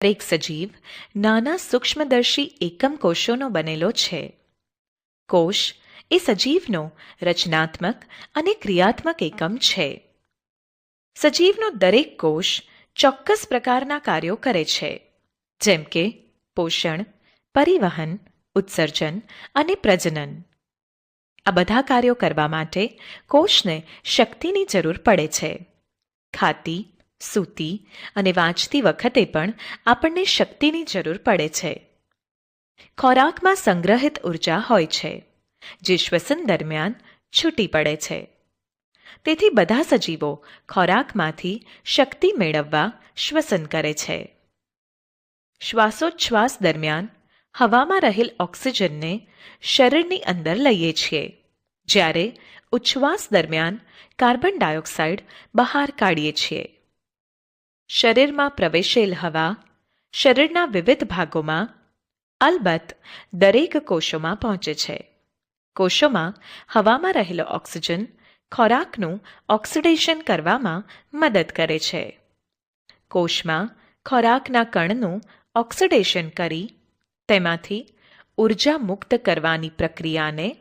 દરેક સજીવ નાના સૂક્ષ્મદર્શી એકમ કોષોનો બનેલો છે. કોષ એ સજીવનો રચનાત્મક અને ક્રિયાત્મક એકમ છે. સજીવનો દરેક કોષ ચોક્કસ પ્રકારના કાર્યો કરે છે, જેમ કે પોષણ, પરિવહન, ઉત્સર્જન અને પ્રજનન. આ બધા કાર્યો કરવા માટે કોષને શક્તિની જરૂર પડે છે. ખાતી સૂતી અને વાંચતી વખતે પણ આપણને શક્તિની જરૂર પડે છે. ખોરાકમાં સંગ્રહિત ઊર્જા હોય છે, જે શ્વસન દરમિયાન છૂટી પડે છે. તેથી બધા સજીવો ખોરાકમાંથી શક્તિ મેળવવા શ્વસન કરે છે. શ્વાસોચ્છ્વાસ દરમિયાન હવામાં રહેલ ઓક્સિજનને શરીરની અંદર લઈએ છીએ, જ્યારે ઉચ્છ્વાસ દરમિયાન કાર્બન ડાયોક્સાઇડ બહાર કાઢીએ છીએ. શરીરમાં પ્રવેશેલ હવા, શરીરના વિવિધ ભાગોમાં, અલબત્ત દરેક કોષોમાં પહોંચે છે. કોષોમાં હવામાં રહેલો ઓક્સિજન ખોરાકનું ઓક્સિડેશન કરવામાં મદદ કરે છે. કોષમાં ખોરાકના કણનું ઓક્સિડેશન કરી તેમાંથી ઊર્જા મુક્ત કરવાની પ્રક્રિયાને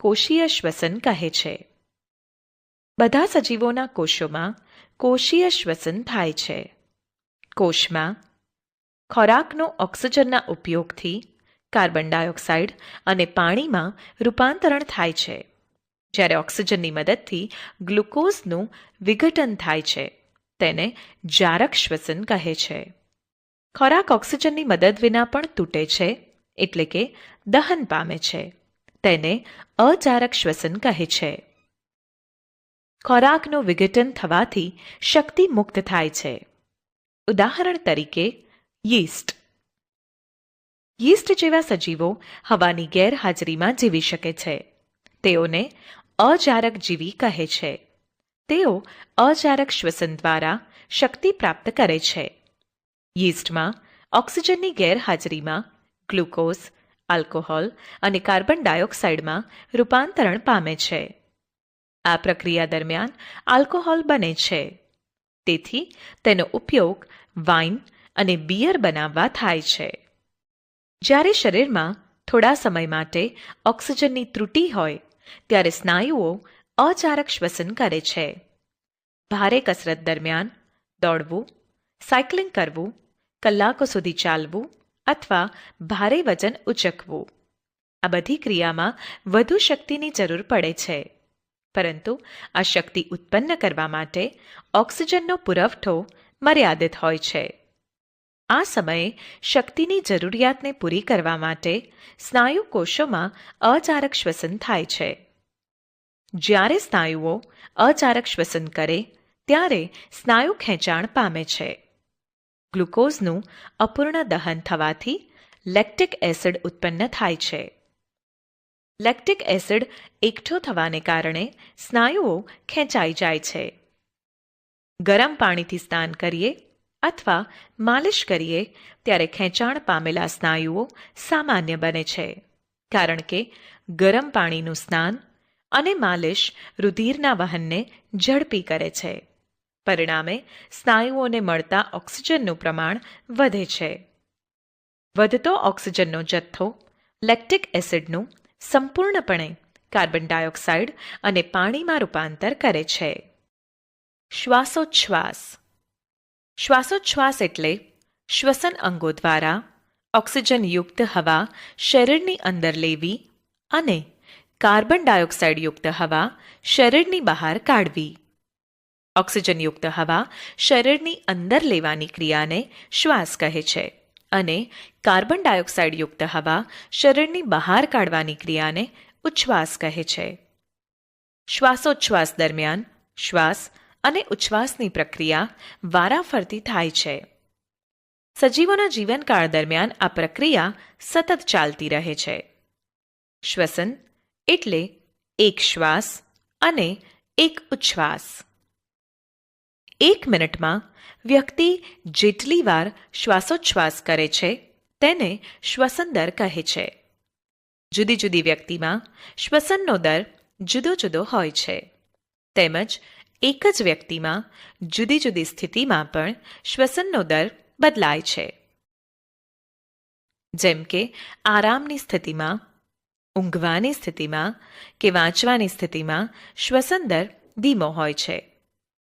કોષીય શ્વસન કહે છે. બધા સજીવોના કોષોમાં કોષીય શ્વસન થાય છે. કોષમાં ખોરાકનો ઓક્સિજનના ઉપયોગથી કાર્બન ડાયોક્સાઇડ અને પાણીમાં રૂપાંતરણ થાય છે. જ્યારે ઓક્સિજનની મદદથી ગ્લુકોઝનું વિઘટન થાય છે, તેને જારક શ્વસન કહે છે. ખોરાક ઓક્સિજનની મદદ વિના પણ તૂટે છે, એટલે કે દહન પામે છે, તેને અજારક શ્વસન કહે છે. ખોરાકનું વિઘટન થવાથી શક્તિ મુક્ત થાય છે. ઉદાહરણ તરીકે, યીસ્ટ. યીસ્ટ જેવા સજીવો હવાની ગેરહાજરીમાં જીવી શકે છે. તેઓને અજારક જીવી કહે છે. તેઓ અજારક શ્વસન દ્વારા શક્તિ પ્રાપ્ત કરે છે. યીસ્ટમાં ઓક્સિજનની ગેરહાજરીમાં ગ્લુકોઝ, આલ્કોહોલ અને કાર્બન ડાયોક્સાઇડમાં રૂપાંતરણ પામે છે. આ પ્રક્રિયા દરમિયાન આલ્કોહોલ બને છે. તેથી તેનો ઉપયોગ વાઇન અને બિયર બનાવવા થાય છે. જ્યારે શરીરમાં થોડા સમય માટે ઓક્સિજનની ત્રુટિ હોય, ત્યારે સ્નાયુઓ અચારક શ્વસન કરે છે. ભારે કસરત દરમિયાન દોડવું, સાયકલિંગ કરવું, કલાકો સુધી ચાલવું અથવા ભારે વજન ઉચકવું. આ બધી ક્રિયામાં વધુ શક્તિની જરૂર પડે છે. પરંતુ આ શક્તિ ઉત્પન્ન કરવા માટે ઓક્સિજનનો પુરવઠો મર્યાદિત હોય છે. આ સમયે શક્તિની જરૂરિયાતને પૂરી કરવા માટે સ્નાયુ કોષોમાં અચારક શ્વસન થાય છે. જ્યારે સ્નાયુઓ અચારક શ્વસન કરે, ત્યારે સ્નાયુ ખેંચાણ પામે છે. ગ્લુકોઝનું અપૂર્ણ દહન થવાથી લેક્ટિક એસિડ ઉત્પન્ન થાય છે. લેક્ટિક એસિડ એકઠો થવાને કારણે સ્નાયુઓ ખેંચાઈ જાય છે. ગરમ પાણીથી સ્નાન કરીએ અથવા માલિશ કરીએ ત્યારે ખેંચાણ પામેલા સ્નાયુઓ સામાન્ય બને છે. કારણ કે ગરમ પાણીનું સ્નાન અને માલિશ રુધિરના વહનને ઝડપી કરે છે. પરિણામે સ્નાયુઓને મળતા ઓક્સિજનનું પ્રમાણ વધે છે. વધતો ઓક્સિજનનો જથ્થો લેક્ટિક એસિડનું સંપૂર્ણપણે કાર્બન ડાયોક્સાઇડ અને પાણીમાં રૂપાંતર કરે છે. શ્વાસોચ્છ્વાસ. શ્વાસોચ્છ્વાસ એટલે શ્વસન અંગો દ્વારા ઓક્સિજનયુક્ત હવા શરીરની અંદર લેવી અને કાર્બન ડાયોક્સાઇડયુક્ત હવા શરીરની બહાર કાઢવી. ઓક્સિજનયુક્ત હવા શરીરની અંદર લેવાની ક્રિયાને શ્વાસ કહે છે. અને કાર્બન ડાયોક્સાઇડયુક્ત હવા શરીરની બહાર કાઢવાની ક્રિયાને ઉચ્છ્વાસ કહે છે. શ્વાસોચ્છ્વાસ દરમિયાન શ્વાસ અને ઉચ્છ્વાસની પ્રક્રિયા વારાફરતી થાય છે. સજીવોના જીવનકાળ દરમિયાન આ પ્રક્રિયા સતત ચાલતી રહે છે. શ્વસન એટલે એક શ્વાસ અને એક ઉચ્છ્વાસ. એક મિનિટમાં વ્યક્તિ જેટલી વાર શ્વાસોચ્છ્વાસ કરે છે, તેને શ્વસન દર કહે છે. જુદી જુદી વ્યક્તિમાં શ્વસનનો દર જુદો જુદો હોય છે. તેમજ એક જ વ્યક્તિમાં જુદી જુદી સ્થિતિમાં પણ શ્વસનનો દર બદલાય છે. જેમ કે આરામની સ્થિતિમાં, ઊંઘવાની સ્થિતિમાં કે વાંચવાની સ્થિતિમાં શ્વસન દર ધીમો હોય છે.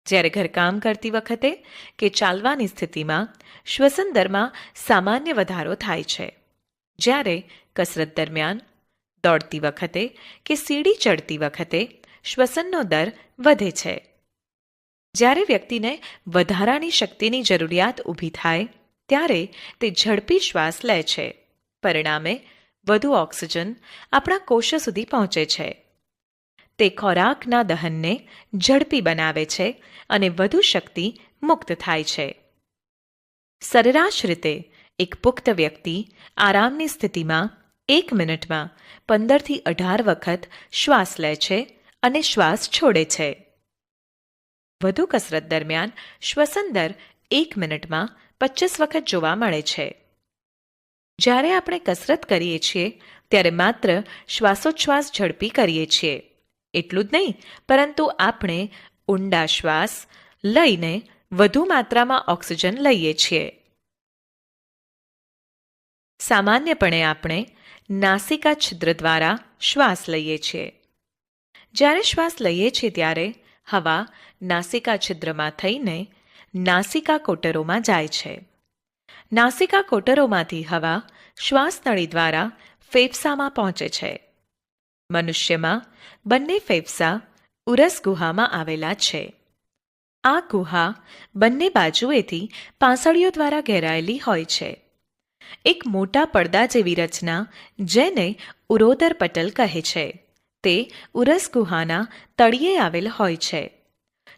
જ્યારે ઘરકામ કરતી વખતે કે ચાલવાની સ્થિતિમાં શ્વસન દરમાં સામાન્ય વધારો થાય છે. જ્યારે કસરત દરમિયાન, દોડતી વખતે કે સીડી ચડતી વખતે શ્વસનનો દર વધે છે. જ્યારે વ્યક્તિને વધારાની શક્તિની જરૂરિયાત ઊભી થાય, ત્યારે તે ઝડપી શ્વાસ લે છે. પરિણામે, વધુ ઓક્સિજન આપણા કોષો સુધી પહોંચે છે. તે ખોરાકના દહનને ઝડપી બનાવે છે અને વધુ શક્તિ મુક્ત થાય છે. સરેરાશ રીતે, એક પુખ્ત વ્યક્તિ આરામની સ્થિતિમાં એક મિનિટમાં પંદરથી અઢાર વખત શ્વાસ લે છે અને શ્વાસ છોડે છે. વધુ કસરત દરમિયાન શ્વસન દર એક મિનિટમાં પચીસ વખત જોવા મળે છે. જ્યારે આપણે કસરત કરીએ છીએ, ત્યારે માત્ર શ્વાસોચ્છ્વાસ ઝડપી કરીએ છીએ. એટલું જ નહીં, પરંતુ આપણે ઊંડા શ્વાસ લઈને વધુ માત્રામાં ઓક્સિજન લઈએ છીએ. સામાન્યપણે આપણે નાસિકા છિદ્ર દ્વારા શ્વાસ લઈએ છીએ. જ્યારે શ્વાસ લઈએ છીએ ત્યારે હવા નાસિકા છિદ્રમાં થઈને નાસિકા કોટરોમાં જાય છે. નાસિકા કોટરોમાંથી હવા શ્વાસનળી દ્વારા ફેફસામાં પહોંચે છે. મનુષ્યમાં બંને ફેફસા ઉરસ ગુહામાં આવેલા છે. આ ગુહા બંને બાજુએથી પાંસળીઓ દ્વારા ઘેરાયેલી હોય છે. એક મોટા પડદા જેવી રચના જેને ઉરોદર પટલ કહે છે. તે ઉરસ ગુહાના તળિયે આવેલ હોય છે.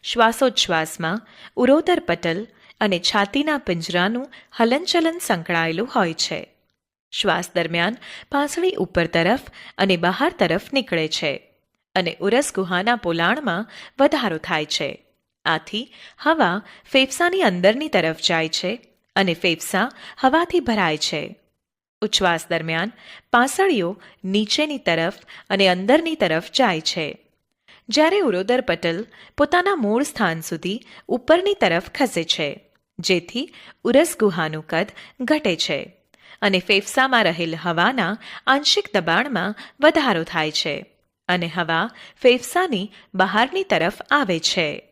શ્વાસોચ્છ્વાસમાં ઉરોદર પટલ અને છાતીના પિંજરાનું હલનચલન સંકળાયેલું હોય છે. શ્વાસ દરમિયાન પાંસળી ઉપર તરફ અને બહાર તરફ નીકળે છે અને ઉરસ ગુહાના પોલાણમાં વધારો થાય છે. આથી હવા ફેફસાની અંદરની તરફ જાય છે અને ફેફસા હવાથી ભરાય છે. ઉચ્છ્વાસ દરમિયાન પાંસળીઓ નીચેની તરફ અને અંદરની તરફ જાય છે. જ્યારે ઉરોદર પટલ પોતાના મૂળ સ્થાન સુધી ઉપરની તરફ ખસે છે, જેથી ઉરસ ગુહાનું કદ ઘટે છે. અને ફેફસામાં રહેલ હવાના આંશિક દબાણમાં વધારો થાય છે અને હવા ફેફસાની બહારની તરફ આવે છે.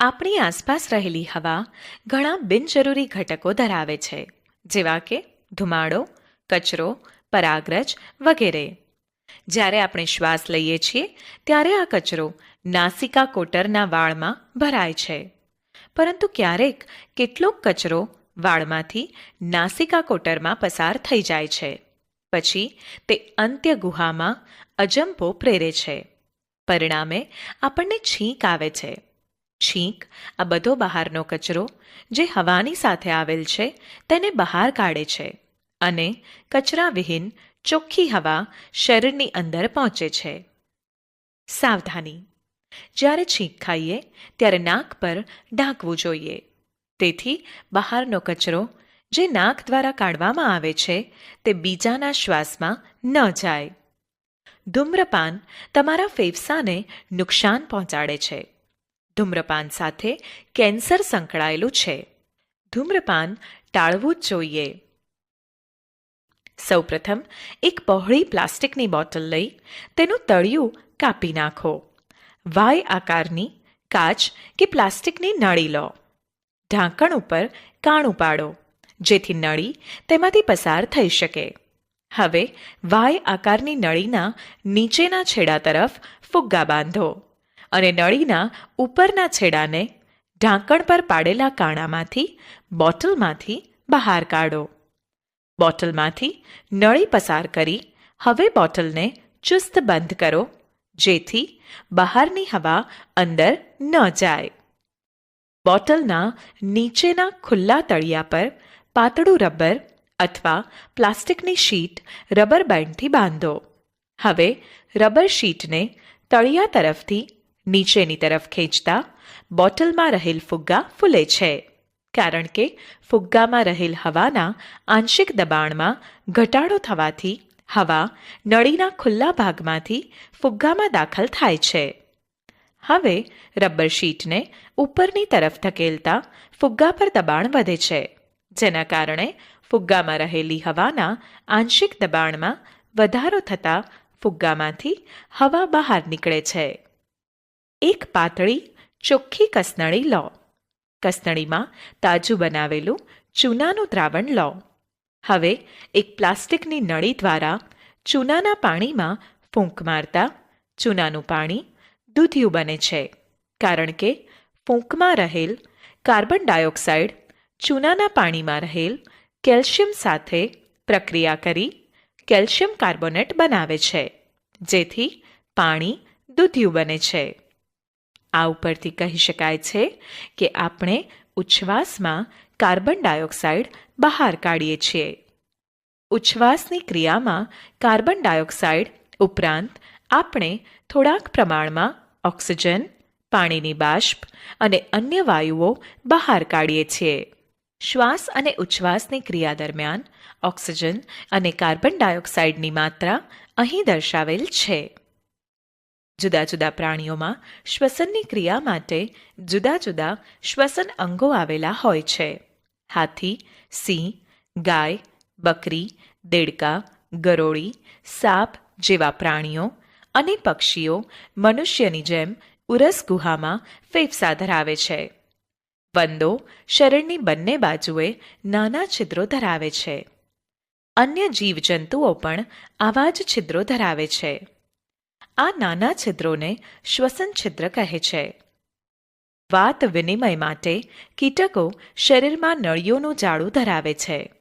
આપણી આસપાસ રહેલી હવા ઘણા બિનજરૂરી ઘટકો ધરાવે છે, જેવા કે ધુમાડો, કચરો, પરાગરજ વગેરે. જ્યારે આપણે શ્વાસ લઈએ છીએ, ત્યારે આ કચરો નાસિકા કોટરના વાળમાં ભરાય છે. પરંતુ ક્યારેક કેટલોક કચરો વાળમાંથી નાસિકા કોટરમાં પસાર થઈ જાય છે. પછી તે અંત્ય ગુહામાં અજંપો પ્રેરે છે. પરિણામે આપણને છીંક આવે છે. છીંક આ બધો બહારનો કચરો જે હવાની સાથે આવેલ છે તેને બહાર કાઢે છે અને કચરાવિહીન ચોખ્ખી હવા શરીરની અંદર પહોંચે છે. સાવધાની. જ્યારે છીંક ખાઈએ, ત્યારે નાક પર ઢાંકવું જોઈએ. તેથી બહારનો કચરો જે નાક દ્વારા કાઢવામાં આવે છે, તે બીજાના શ્વાસમાં ન જાય. ધૂમ્રપાન તમારા ફેફસાને નુકસાન પહોંચાડે છે. ધૂમ્રપાન સાથે કેન્સર સંકળાયેલું છે. ધૂમ્રપાન ટાળવું જ જોઈએ. સૌપ્રથમ એક પહોળી પ્લાસ્ટિકની બોટલ લઈ તેનું તળિયું કાપી નાખો. વાય આકારની કાચ કે પ્લાસ્ટિકની નળી લો. ઢાંકણ ઉપર કાણું પાડો, જેથી નળી તેમાંથી પસાર થઈ શકે. હવે વાય આકારની નળીના નીચેના છેડા તરફ ફુગ્ગા બાંધો અને નળીના ઉપરના છેડાને ઢાંકણ પર પાડેલા કાણામાંથી બોટલમાંથી બહાર કાઢો. બોટલમાંથી નળી પસાર કરી હવે બોટલને ચુસ્ત બંધ કરો, જેથી બહારની હવા અંદર ન જાય. બોટલના નીચેના ખુલ્લા તળિયા પર પાતળું રબર અથવા પ્લાસ્ટિકની શીટ રબર બેન્ડથી બાંધો. હવે રબર શીટને તળિયા તરફથી નીચેની તરફ ખેંચતા બોટલમાં રહેલ ફુગ્ગા ફૂલે છે, કારણ કે ફુગ્ગામાં રહેલ હવાના આંશિક દબાણમાં ઘટાડો થવાથી હવા નળીના ખુલ્લા ભાગમાંથી ફુગ્ગામાં દાખલ થાય છે. હવે રબર શીટને ઉપરની તરફ ધકેલતા ફુગ્ગા પર દબાણ વધે છે, જેના કારણે ફુગ્ગામાં રહેલી હવાના આંશિક દબાણમાં વધારો થતાં ફુગ્ગામાંથી હવા બહાર નીકળે છે. એક પાતળી, ચોખ્ખી કસનળી લો. કસનળીમાં તાજું બનાવેલું ચૂનાનું દ્રાવણ લો. હવે એક પ્લાસ્ટિકની નળી દ્વારા ચૂનાના પાણીમાં ફૂંક મારતા ચૂનાનું પાણી દૂધિયું બને છે. કારણ કે ફૂંકમાં રહેલ કાર્બન ડાયોક્સાઇડ ચૂનાના પાણીમાં રહેલ કેલ્શિયમ સાથે પ્રક્રિયા કરી કેલ્શિયમ કાર્બોનેટ બનાવે છે, જેથી પાણી દૂધિયું બને છે. આ ઉપરથી કહી શકાય છે કે આપણે ઉચ્છવાસમાં કાર્બન ડાયોક્સાઇડ બહાર કાઢીએ છીએ. ઉચ્છવાસની ક્રિયામાં કાર્બન ડાયોક્સાઇડ ઉપરાંત આપણે થોડાક પ્રમાણમાં ઓક્સિજન, પાણીની બાષ્પ અને અન્ય વાયુઓ બહાર કાઢીએ છીએ. શ્વાસ અને ઉચ્છ્વાસની ક્રિયા દરમિયાન ઓક્સિજન અને કાર્બન ડાયોક્સાઇડની માત્રા અહીં દર્શાવેલ છે. જુદા જુદા પ્રાણીઓમાં શ્વસનની ક્રિયા માટે જુદા જુદા શ્વસન અંગો આવેલા હોય છે. હાથી, સિંહ, ગાય, બકરી, દેડકા, ગરોળી, સાપ જેવા પ્રાણીઓ અને પક્ષીઓ મનુષ્યની જેમ ઉરસ ગુહામાં ફેફસા ધરાવે છે. વંદો શરીરની બંને બાજુએ નાના છિદ્રો ધરાવે છે. અન્ય જીવજંતુઓ પણ આવા જ છિદ્રો ધરાવે છે. આ નાના છિદ્રોને શ્વસન છિદ્ર કહે છે. વાત વિનિમય માટે કીટકો શરીરમાં નળીઓનું જાળું ધરાવે છે,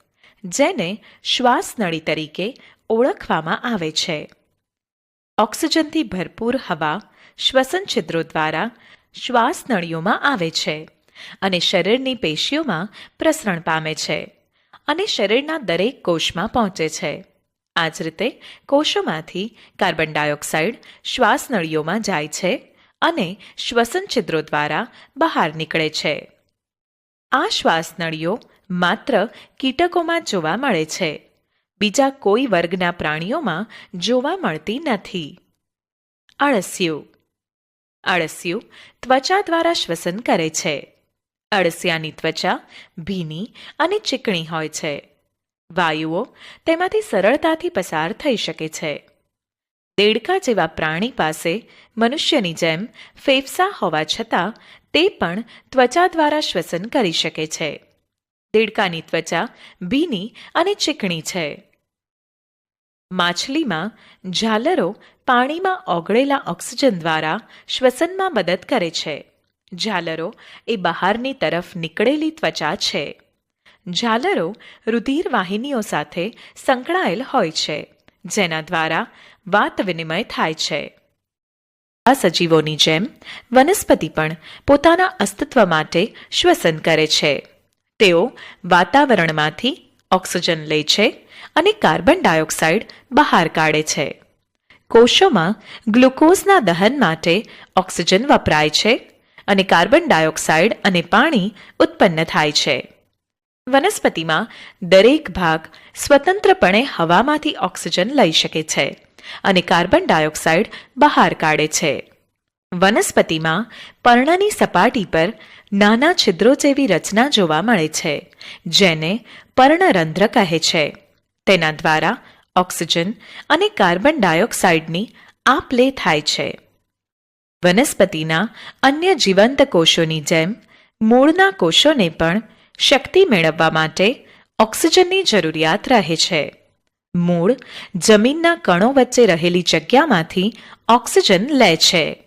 જેને શ્વાસનળી તરીકે ઓળખવામાં આવે છે. ઓક્સિજનથી ભરપૂર હવા શ્વસન છિદ્રો દ્વારા શ્વાસનળીઓમાં આવે છે અને શરીરની પેશીઓમાં પ્રસરણ પામે છે અને શરીરના દરેક કોષમાં પહોંચે છે. આ જ રીતે કોષોમાંથી કાર્બન ડાયોક્સાઇડ શ્વાસનળીઓમાં જાય છે અને શ્વસન છિદ્રો દ્વારા બહાર નીકળે છે. આ શ્વાસનળીઓ માત્ર કીટકોમાં જોવા મળે છે. બીજા કોઈ વર્ગના પ્રાણીઓમાં જોવા મળતી નથી. અળસિયું. અળસિયું ત્વચા દ્વારા શ્વસન કરે છે. અળસિયાની ત્વચા ભીની અને ચીકણી હોય છે. વાયુઓ તેમાંથી સરળતાથી પસાર થઈ શકે છે. દેડકા જેવા પ્રાણી પાસે મનુષ્યની જેમ ફેફસા હોવા છતાં તે પણ ત્વચા દ્વારા શ્વસન કરી શકે છે. દેડકાની ત્વચા ભીની અને ચીકણી છે. માછલીમાં ઝાલરો પાણીમાં ઓગળેલા ઓક્સિજન દ્વારા શ્વસનમાં મદદ કરે છે. ઝાલરો એ બહારની તરફ નીકળેલી ત્વચા છે. ઝાલરો રુધિર વાહિનીઓ સાથે સંકળાયેલ હોય છે, જેના દ્વારા વાત વિનિમય થાય છે. આ સજીવોની જેમ વનસ્પતિ પણ પોતાના અસ્તિત્વ માટે શ્વસન કરે છે. તેઓ વાતાવરણમાંથી ઓક્સિજન લે છે અને કાર્બન ડાયોક્સાઇડ બહાર કાઢે છે. કોષોમાં ગ્લુકોઝના દહન માટે ઓક્સિજન વપરાય છે અને કાર્બન ડાયોક્સાઇડ અને પાણી ઉત્પન્ન થાય છે. વનસ્પતિમાં દરેક ભાગ સ્વતંત્રપણે હવામાંથી ઓક્સિજન લઈ શકે છે અને કાર્બન ડાયોક્સાઇડ બહાર કાઢે છે. વનસ્પતિમાં પર્ણની સપાટી પર નાના છિદ્રો જેવી રચના જોવા મળે છે, જેને પર્ણરંધ્ર કહે છે. તેના દ્વારા ઓક્સિજન અને કાર્બન ડાયોક્સાઇડની આપ લે થાય છે. વનસ્પતિના અન્ય જીવંત કોષોની જેમ, મૂળના કોષોને પણ શક્તિ મેળવવા માટે ઓક્સિજનની જરૂરિયાત રહે છે. મૂળ જમીનના કણો વચ્ચે રહેલી જગ્યામાંથી ઓક્સિજન લે છે.